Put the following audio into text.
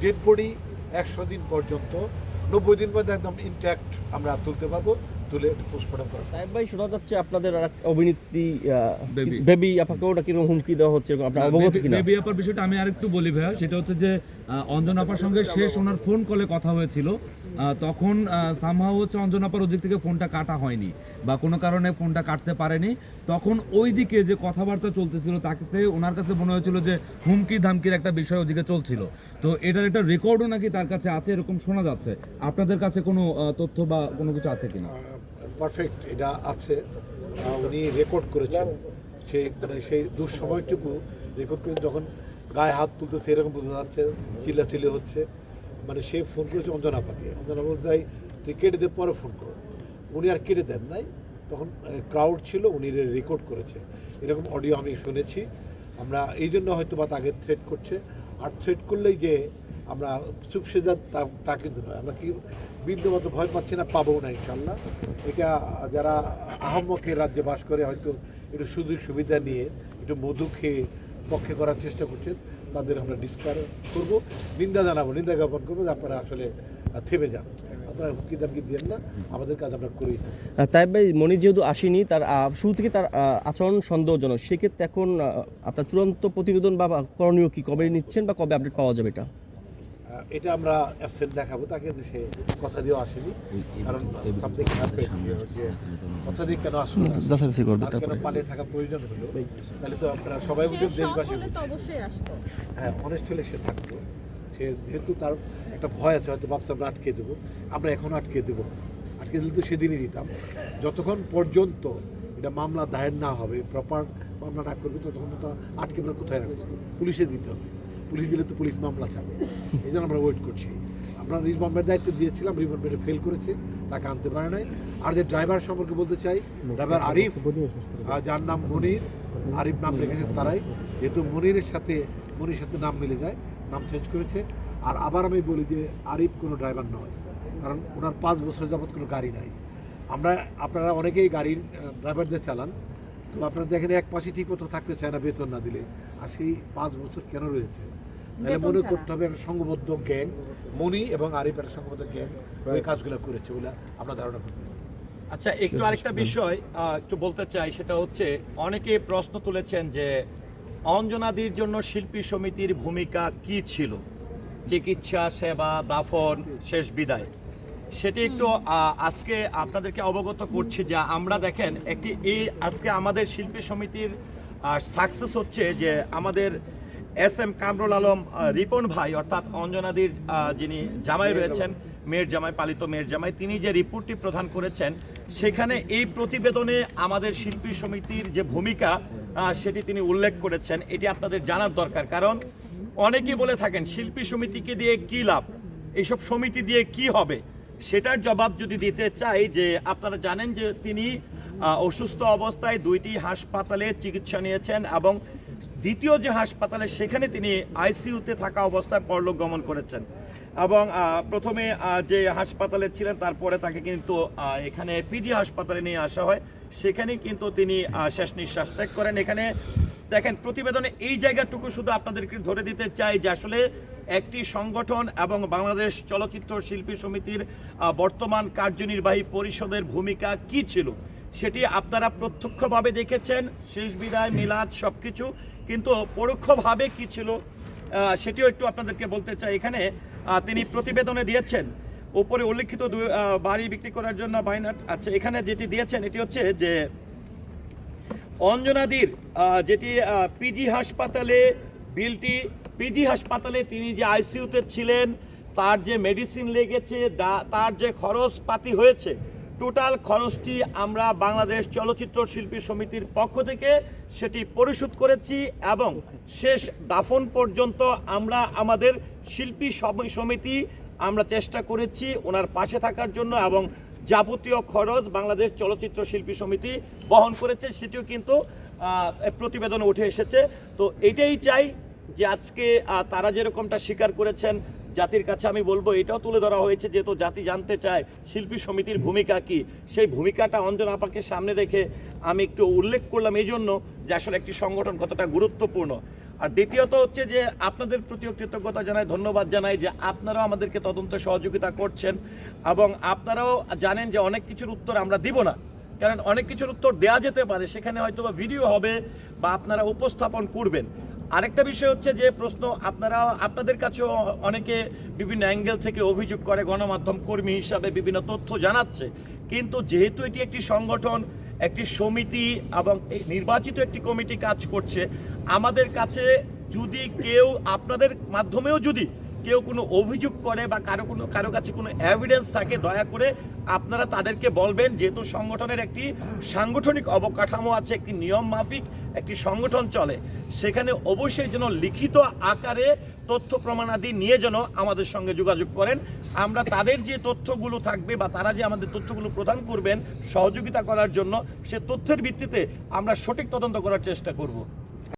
Dead body একশো দিন পর্যন্ত নব্বই দিন পর্যন্ত একদম ইনট্যাক্ট আমরা তুলতে পারব। তুলে পোস্টমর্টম করা। সাহেব ভাই শোনা যাচ্ছে আপনাদের আর অভিনেত্রী বেবি। ওটা কীরকম হুমকি দেওয়া হচ্ছে আপনার অবগত কিনা? বেবি আপার বিষয়টা আমি আরেকটু বলি ভাইয়া সেটা হচ্ছে যে অঞ্জন আপার সঙ্গে শেষ ওনার ফোন কলে কথা হয়েছিল। তখন সামহাও হচ্ছে অঞ্জন আপার ওদিক থেকে ফোনটা কাটা হয়নি বা কোনো কারণে ফোনটা কাটতে পারেনি। তখন ওই দিকে যে কথাবার্তা চলতেছিল তাতে ওনার কাছে মনে হয়েছিল যে হুমকি ধামকির একটা বিষয় ওদিকে চলছিল। তো এটার একটা রেকর্ডও নাকি তার কাছে আছে এরকম শোনা যাচ্ছে। আপনাদের কাছে কোনো তথ্য বা কোনো কিছু আছে কিনা? পারফেক্ট এটা আছে। উনি রেকর্ড করেছেন। সেই মানে সেই দুঃসময়টুকু রেকর্ড করে যখন গায়ে হাত তুলতেছে, এরকম বোঝা যাচ্ছে, চিল্লাচিল্লি হচ্ছে। মানে সে ফোন করেছে অঞ্জনা পাকে অঞ্জনা বলতে যাই তুই কেটে দে, পরে ফোন কর। উনি আর কেটে দেন নাই। তখন ক্রাউড ছিল, উনি রেকর্ড করেছে। এরকম অডিও আমি শুনেছি। আমরা এই জন্য হয়তো বা তাকে থ্রেট করছে। আর থ্রেট করলেই যে আমরা চুপসে তা তা কিন্তু নয়। আমরা কি বিন্দুমাত্র ভয় পাচ্ছি না, পাবো না ইনশাল্লাহ। এটা যারা আহম্মকের রাজ্যে বাস করে হয়তো একটু সুযোগ সুবিধা নিয়ে একটু মধু খেয়ে পক্ষে করার চেষ্টা করছেন, তাদের আমরা ডিসকার করব। নিন্দা জানাব, নিন্দা জ্ঞাপন করব যে আপনারা আসলে থেমে যান। আপনারা হুমকি দামকি দেন না, আমাদের কাজ আমরা করি। তাই ভাই মনি যেহেতু আসেনি, তার শুরু থেকে তার আচরণ সন্দেহজনক। সেক্ষেত্রে এখন আপনার চূড়ান্ত প্রতিবেদন বা করণীয় কি? কবে নিচ্ছেন বা কবে আপডেট পাওয়া যাবে এটা? এটা আমরা অ্যাবসেন্ট দেখাবো তাকে যে সে কথা দিয়েও আসেনি। কারণ সামথিং যে কথা দিয়ে কেন আসলো কেন পালিয়ে থাকা প্রয়োজন হলো? তাহলে তো আপনারা সবাই সৎ দেশবাসী তো অবশ্যই আসতো। হ্যাঁ অনেস্ট হলে সে থাকতো। সে যেহেতু তার একটা ভয় আছে হয়তো ভাবছে আমরা আটকে দেবো। আমরা এখনও আটকে দেবো। আটকে দিলে তো সেদিনই দিতাম। যতক্ষণ পর্যন্ত এটা মামলা দায়ের না হবে প্রপার মামলা না করবে ততক্ষণ তো আটকে আমরা কোথায় রাখব? পুলিশে দিতে হবে। পুলিশ দিলে তো পুলিশ মামলা চাবে। এই জন্য আমরা ওয়েট করছি। আমরা রিমান্ডের দায়িত্ব দিয়েছিলাম রিমান্ডে ফেল করেছে তাকে আনতে পারে নাই। আর যে ড্রাইভার সম্পর্কে বলতে চাই ড্রাইভার আরিফ যার নাম মনির। আরিফ নাম রেখেছে তারাই। যেহেতু মনিরের সাথে মনির সাথে নাম মিলে যায় নাম চেঞ্জ করেছে। আর আবার আমি বলি যে আরিফ কোনো ড্রাইভার নয় কারণ ওনার পাঁচ বছর যাবত কোনো গাড়ি নাই। আমরা আপনারা অনেকেই গাড়ির ড্রাইভারদের চালান। তো আপনারা দেখেন এক পাশে ঠিক মতো থাকতে চায় না বেতন না দিলে। আর সেই পাঁচ বছর কেন রয়েছে? তাহলে মনে করতে হবে একটা সংঘবদ্ধ গ্যাং মনি এবং আরিফ একটা সংঘবদ্ধ গ্যাং ওই কাজগুলো করেছে বলে আমরা ধারণা করতেছি আচ্ছা একটু আরেকটা বিষয় আহ, একটু বলতে চাই সেটা হচ্ছে অনেকে প্রশ্ন তুলেছেন যে অঞ্জনাদির জন্য শিল্পী সমিতির ভূমিকা কি ছিল? চিকিৎসা সেবা দাফন শেষ বিদায়। সেটি একটু আজকে আপনাদেরকে অবগত করছি যে আমরা দেখেন একটি এই আজকে আমাদের শিল্পী সমিতির সাকসেস হচ্ছে যে আমাদের এস এম কামরুল আলম রিপন ভাই অর্থাৎ অঞ্জনাদির যিনি জামাই রয়েছেন মেয়ের জামাই পালিত মেয়ের জামাই তিনি যে রিপোর্টটি প্রদান করেছেন সেখানে এই প্রতিবেদনে আমাদের শিল্পী সমিতির যে ভূমিকা সেটি তিনি উল্লেখ করেছেন এটি আপনাদের জানার দরকার। কারণ অনেকেই বলে থাকেন শিল্পী সমিতিকে দিয়ে কি লাভ? এইসব সমিতি দিয়ে কি হবে? সেটার জবাব যদি দিতে চাই যে আপনারা জানেন যে তিনি অসুস্থ অবস্থায় দুইটি হাসপাতালে চিকিৎসা নিয়েছেন এবং দ্বিতীয় যে হাসপাতালে সেখানে তিনি আইসিইউতে থাকা অবস্থায় পরলোক গমন করেছেন। এবং প্রথমে যে হাসপাতালে ছিলেন তারপরে তাকে কিন্তু এখানে পিজি হাসপাতালে নিয়ে আসা হয়। সেখানে কিন্তু তিনি শেষ নিঃশ্বাস ত্যাগ করেন। এখানে দেখেন, প্রতিবেদনে এই জায়গাটুকু শুধু আপনাদেরকে ধরে দিতে চাই যে আসলে একটি সংগঠন এবং বাংলাদেশ চলচ্চিত্র শিল্পী সমিতির বর্তমান কার্যনির্বাহী পরিষদের ভূমিকা কি ছিল সেটি আপনারা প্রত্যক্ষভাবে দেখেছেন। শেষ বিদায়, মিলাদ সব কিছু কিন্তু পরোক্ষভাবে কি ছিল সেটিও একটু আপনাদেরকে বলতে চাই। এখানে তিনি প্রতিবেদনে দিয়েছেন, উপরে উল্লেখিত বাড়ি বিক্রি করার জন্য, বাইনাট। আচ্ছা এখানে যেটি দিয়েছেন, এটি হচ্ছে যে অঞ্জনাদির যেটি পিজি হাসপাতালে বিলটি পিজি হাসপাতালে তিনি যে আইসিইউতে ছিলেন, তার যে মেডিসিন লেগেছে তার যে খরচপাতি হয়েছে, টোটাল খরচটি আমরা বাংলাদেশ চলচ্চিত্র শিল্পী সমিতির পক্ষ থেকে সেটি পরিশোধ করেছি এবং শেষ দাফন পর্যন্ত আমরা আমাদের শিল্পী সম- সমিতি আমরা চেষ্টা করেছি ওনার পাশে থাকার জন্য এবং যাবতীয় খরচ বাংলাদেশ চলচ্চিত্র শিল্পী সমিতি বহন করেছে, সেটিও কিন্তু প্রতিবেদনে উঠে এসেছে। তো এটাই চাই যে আজকে তারা যেরকমটা স্বীকার করেছেন, জাতির কাছে আমি বলব, এটাও তুলে ধরা হয়েছে যেহেতু জাতি জানতে চায় শিল্পী সমিতির ভূমিকা কি। সেই ভূমিকাটা অঞ্জনা আপাকে সামনে রেখে আমি একটু উল্লেখ করলাম এই জন্য যে আসলে একটি সংগঠন কতটা গুরুত্বপূর্ণ। আর দ্বিতীয়ত হচ্ছে যে আপনাদের প্রতিও কৃতজ্ঞতা জানাই, ধন্যবাদ জানাই যে আপনারাও আমাদেরকে তদন্তে সহযোগিতা করছেন এবং আপনারাও জানেন যে অনেক কিছুর উত্তর আমরা দিব না। কারণ অনেক কিছুর উত্তর দেয়া যেতে পারে, সেখানে হয়তো বা ভিডিও হবে বা আপনারা উপস্থাপন করবেন। আরেকটা বিষয় হচ্ছে যে প্রশ্ন, আপনারা, আপনাদের কাছেও অনেকে বিভিন্ন অ্যাঙ্গেল থেকে অভিযোগ করে, গণমাধ্যম কর্মী হিসাবে বিভিন্ন তথ্য জানাচ্ছে। কিন্তু যেহেতু এটি একটি সংগঠন একটি সমিতি এবং এই নির্বাচিত একটি কমিটি কাজ করছে। আমাদের কাছে যদি কেউ, আপনাদের মাধ্যমেও যদি কেউ কোনো অভিযোগ করে বা কারও কোনো, কারও কাছে কোনো এভিডেন্স থাকে, দয়া করে আপনারা তাদেরকে বলবেন। যেহেতু সংগঠনের একটি সাংগঠনিক অবকাঠামো আছে, একটি নিয়ম মাফিক, একটি সংগঠন চলে, সেখানে অবশ্যই যেন লিখিত আকারে তথ্য প্রমাণাদি নিয়ে যেন আমাদের সঙ্গে যোগাযোগ করেন। আমরা তাদের যে তথ্যগুলো থাকবে বা তারা যে আমাদের তথ্যগুলো প্রদান করবেন সহযোগিতা করার জন্য, সে তথ্যের ভিত্তিতে আমরা সঠিক তদন্ত করার চেষ্টা করব।